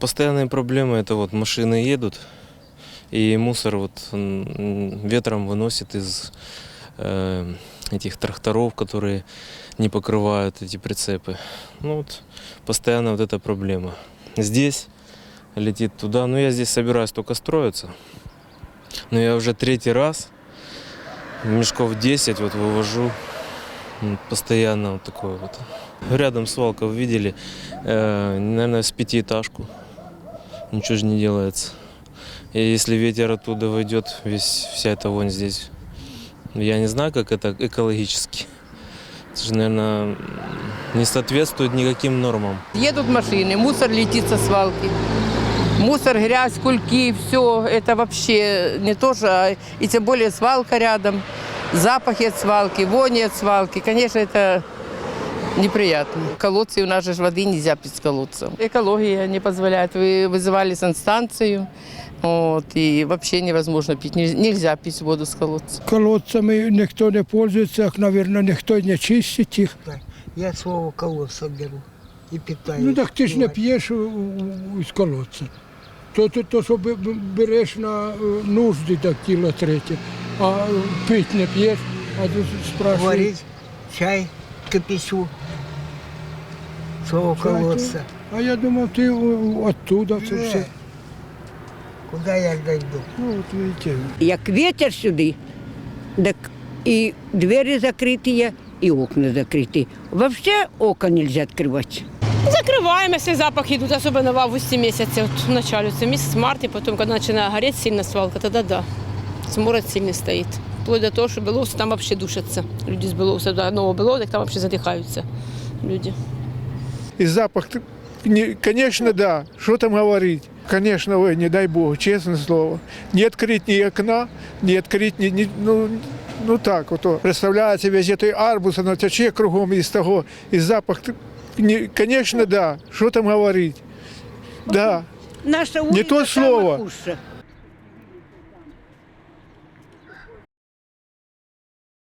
Постоянные проблемы это вот машины едут, и мусор вот м, ветром выносит из э, этих тракторов, которые не покрывают эти прицепы. Ну вот постоянно вот эта проблема. Здесь летит туда, ну я здесь собираюсь только строиться. Но я уже третий раз мешков 10 вот вывожу М, постоянно вот такое вот. Рядом свалка вы видели, э, наверное, с пятиэтажку. Ничего же не делается. И если ветер оттуда войдет, весь, вся эта вонь здесь. Я не знаю, как это экологически. Это же, наверное, не соответствует никаким нормам. Едут машины, мусор летит со свалки. Мусор, грязь, кульки, все. Это вообще не то же, а и тем более свалка рядом. Запахи от свалки, вони от свалки. Конечно, это неприятно. Колодцы у нас же ж воды нельзя пить с колодцев. Экология не позволяет. Вы вызывали санстанцию. Вот, и вообще невозможно пить. Нельзя, нельзя пить воду с колодца. Колодцями ніхто не пользується, мабуть, ніхто й не чистить їх. Я свого колодца беру і питаю. Ну так ти ж не п'єш у- у- із колодця. То, то, то що б- б- береш на е, нужди так тіло третє, а пити не п'єш, а тут спрашуєш. Варить чай, кипячу. Свого Чай, колодца. А я думав, ти о- оттуда це Ні. все. Куда я дойду? Ну, от видите. Як вітер сюди, так і двері закриті, і окна закриті. Взагалі окна не можна відкривати. Закрываем, если запах идут, особенно в августе месяце, вот в начале, это месяц март, и потом, когда начинает гореть сильно свалка, тогда да, смород сильный стоит. Вплоть до того, что Белоусов там вообще душатся. Люди с Белоуса до Нового Белоуса, так там вообще задыхаются люди. И запах, ты- не- конечно, да. Что там говорить? Конечно, ой, не дай бог, честное слово. Не открыть ни окна, не открыть, ни, ни- ну, ну так, вот. о. Представляете, весь той арбуз, оно тече кругом из того, и запах, ты- не- конечно, да. Что там говорить? Да. Наша Не то сама слово. хуже.